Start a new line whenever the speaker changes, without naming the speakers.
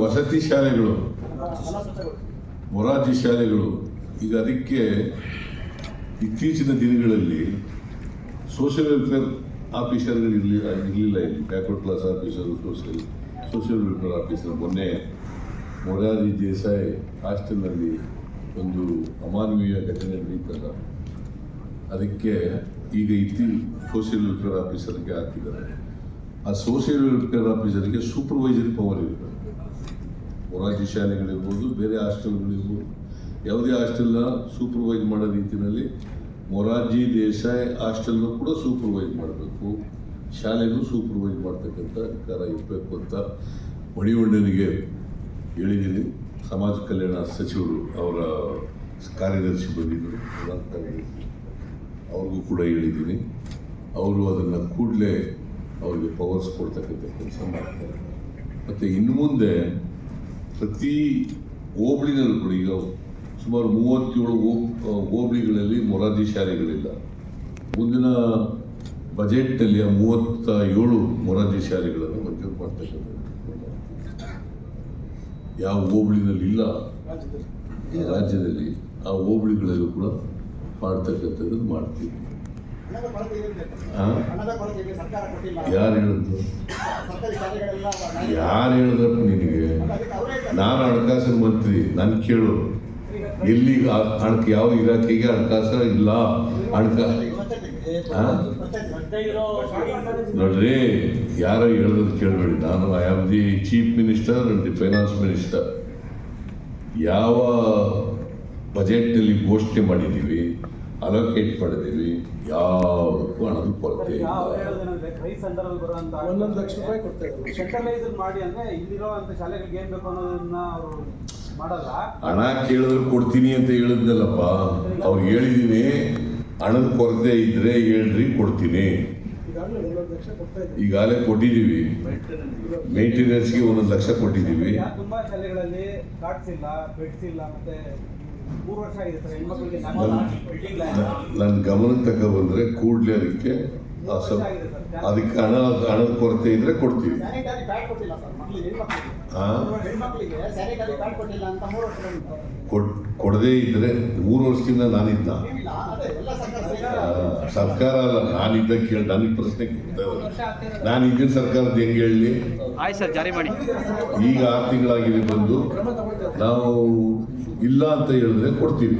ವಸತಿ ಶಾಲೆಗಳು, ಮೊರಾರ್ಜಿ ಶಾಲೆಗಳು, ಈಗ ಅದಕ್ಕೆ ಇತ್ತೀಚಿನ ದಿನಗಳಲ್ಲಿ ಸೋಷಿಯಲ್ ವೆಲ್ಫೇರ್ ಆಫೀಸರ್ಗಳು ಇರಲಿಲ್ಲ ಇರಲಿಲ್ಲ ಇಲ್ಲಿ. Backward class officer social social welfare officer ಮೊನ್ನೆ ಮೊರಾರ್ಜಿ ದೇಸಾಯಿ ಹಾಸ್ಟೆಲ್ನಲ್ಲಿ ಒಂದು ಅಮಾನವೀಯ ಘಟನೆ ನಡೀತಲ್ಲ ಅದಕ್ಕೆ ಈಗ ಇತ್ತಿ ಸೋಷಿಯಲ್ ವೆಲ್ಫೇರ್ ಆಫೀಸರ್ಗೆ ಹಾಕಿದ್ದಾರೆ. ಆ ಸೋಷಿಯಲ್ ವೆಲ್ಫೇರ್ ಆಫೀಸರ್ಗೆ ಸೂಪರ್ವೈಸರಿ ಪವರ್ ಇರ್ತದೆ. ಮೊರಾರ್ಜಿ ಶಾಲೆಗಳಿರ್ಬೋದು ಬೇರೆ ಹಾಸ್ಟೆಲ್ಗಳಿರ್ಬೋದು ಯಾವುದೇ ಹಾಸ್ಟೆಲ್ನ ಸೂಪರ್ವೈಸ್ ಮಾಡೋ ರೀತಿಯಲ್ಲಿ ಮೊರಾರ್ಜಿ ದೇಸಾಯಿ ಹಾಸ್ಟೆಲ್ನ ಕೂಡ ಸೂಪರ್ವೈಸ್ ಮಾಡಬೇಕು. ಶಾಲೆಗೂ ಸೂಪರ್ವೈಸ್ ಮಾಡ್ತಕ್ಕಂಥ ಅಧಿಕಾರ ಇರಬೇಕು ಅಂತ ಮಣಿವಣ್ಣನಿಗೆ ಹೇಳಿದ್ದೀನಿ. ಸಮಾಜ ಕಲ್ಯಾಣ ಸಚಿವರು ಅವರ ಕಾರ್ಯದರ್ಶಿ ಬಂದಿದ್ದರು ಅವ್ರಿಗೂ ಕೂಡ ಹೇಳಿದ್ದೀನಿ. ಅವರು ಅದನ್ನು ಕೂಡಲೇ ಅವರಿಗೆ ಪವರ್ಸ್ ಕೊಡ್ತಕ್ಕಂಥ ಕೆಲಸ ಮಾಡ್ತಾರೆ. ಮತ್ತು ಇನ್ನು ಮುಂದೆ ಪ್ರತಿ ಹೋಬಳಿನಲ್ಲೂ ಕೂಡ ಈಗ ಸುಮಾರು ಮೂವತ್ತೇಳು ಹೋಬ್- ಹೋಬಳಿಗಳಲ್ಲಿ ಮೊರಾರ್ಜಿ ಶಾಲೆಗಳಿಲ್ಲ. ಮುಂದಿನ ಬಜೆಟ್ನಲ್ಲಿ ಆ ಮೂವತ್ತ ಏಳು ಮೊರಾರ್ಜಿ ಶಾಲೆಗಳನ್ನು ಮಂಜೂರು ಮಾಡ್ತಕ್ಕಂಥ ಯಾವ ಹೋಬಳಿನಲ್ಲಿ ಇಲ್ಲ ರಾಜ್ಯದಲ್ಲಿ ಆ ಹೋಬಳಿಗಳಲ್ಲೂ ಕೂಡ ಮಾಡ್ತಕ್ಕಂಥದ್ದು ಮಾಡ್ತೀವಿ. ಯಾರು ಹೇಳಿದ್ರು ಯಾರು ಹೇಳಿದ್ರು ನಿನಗೆ. ನಾನು ಹಣಕಾಸಿನ ಮಂತ್ರಿ, ನನ್ ಕೇಳು. ಎಲ್ಲಿ ಆ- ಹಣಕ ಯಾವ ಇಲಾಖೆಗೆ ಹಣಕಾಸು ಇಲ್ಲ? ಹಣಕ ಆ? ನೋಡ್ರಿ, ಯಾರೋ ಹೇಳೋದು ಕೇಳಬೇಡಿ. ನಾನು I am the chief minister and the finance minister ಯಾವ ಬಜೆಟ್ನಲ್ಲಿ ಘೋಷಣೆ ಮಾಡಿದ್ದೀವಿ? ಅಲೋಕೇಟ್ ಮಾಡಿದೀವಿ ಯಾವಕ್ಕೂ ಹಣದ ಕೊರತೆ ಇಲ್ಲ
ಒಂದೊಂದು ಲಕ್ಷ ರೂಪಾಯಿ ಕೊಡ್ತಾ ಇದ್ದಾರೆ
ಸೆಂಟ್ರಲೈಸ್ ಮಾಡಿ ಅಂದ್ರೆ ಇಲ್ಲಿರುವಂತ ಶಾಲೆಗಳಿಗೆ ಏನ್ ಬೇಕು ಅನ್ನೋದನ್ನ ಅವರು ಮಾಡಲ್ಲ.
ಹಣ ಕೇಳಿದ್ರೆ ಕೊಡ್ತೀನಿ ಅಂತ ಹೇಳಿದ್ನಲ್ಲಪ್ಪ. ಅವ್ರು ಹೇಳಿದೀನಿ ಹಣದ ಕೊರತೆ ಇದ್ರೆ ಹೇಳ್ರಿ ಕೊಡ್ತೀನಿ.
ಈಗಾಗಲೇ
ಕೊಟ್ಟಿದ್ದೀವಿ ಮೇಂಟೆನೆನ್ಸ್ಗೆ ಒಂದೊಂದು ಲಕ್ಷ ಕೊಟ್ಟಿದ್ದೀವಿ
ಯಾ- ತುಂಬಾ ಶಾಲೆಗಳಲ್ಲಿ ಕಾರ್ಡ್ಸ್ ಇಲ್ಲ ಬೆಡ್ಸ್ ಇಲ್ಲ ಮತ್ತೆ
ನನ್ನ ಗಮನಕ್ಕೆ ತಕ ಬಂದ್ರೆ ಕೂಡಲೇ ಅದಕ್ಕೆ ಅದಕ್ಕೆ ಹಣ ಹಣದ ಕೊರತೆ ಇದ್ರೆ ಕೊಡ್ತೀವಿ. ಕೊಡದೇ ಇದ್ರೆ ಮೂರು ವರ್ಷದಿಂದ ನಾನಿದ್ದ.
ಸರ್ಕಾರ
ಸರ್ಕಾರ ಅಲ್ಲ ನಾನಿದ್ದ ಕೇಳಿ ನನಗೆ ಪ್ರಶ್ನೆ ಕೇಳ್ತಾ ನಾನು ಹಿಂದಿನ ಸರ್ಕಾರದ ಹೆಂಗೆ ಹೇಳಲಿ
ಆಯ್ತು ಸರ್ ಜಾರಿ ಮಾಡಿ.
ಈಗ ಆರು ತಿಂಗಳಾಗಿದೆ ಬಂದು. ನಾವು ಇಲ್ಲ ಅಂತ ಹೇಳಿದ್ರೆ ಕೊಡ್ತೀವಿ